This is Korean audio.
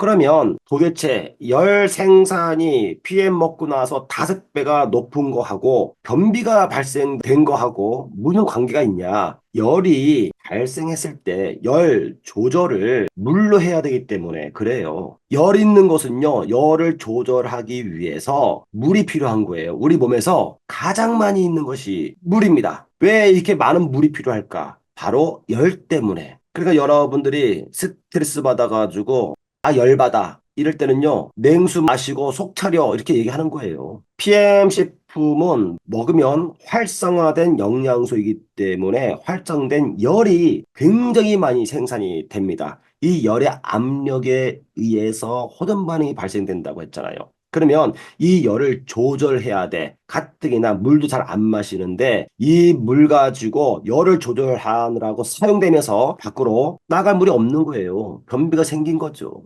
그러면 도대체 열 생산이 PM 먹고 나서 다섯 배가 높은 거하고 변비가 발생된 거하고 무슨 관계가 있냐? 열이 발생했을 때 열 조절을 물로 해야 되기 때문에 그래요. 열 있는 것은요, 열을 조절하기 위해서 물이 필요한 거예요. 우리 몸에서 가장 많이 있는 것이 물입니다. 왜 이렇게 많은 물이 필요할까? 바로 열 때문에. 그러니까 여러분들이 스트레스 받아가지고 아, 열받아. 이럴 때는요, 냉수 마시고 속 차려. 이렇게 얘기하는 거예요. PM 식품은 먹으면 활성화된 영양소이기 때문에 활성된 열이 굉장히 많이 생산이 됩니다. 이 열의 압력에 의해서 호전 반응이 발생된다고 했잖아요. 그러면 이 열을 조절해야 돼. 가뜩이나 물도 잘 안 마시는데 이 물 가지고 열을 조절하느라고 사용되면서 밖으로 나갈 물이 없는 거예요. 변비가 생긴 거죠.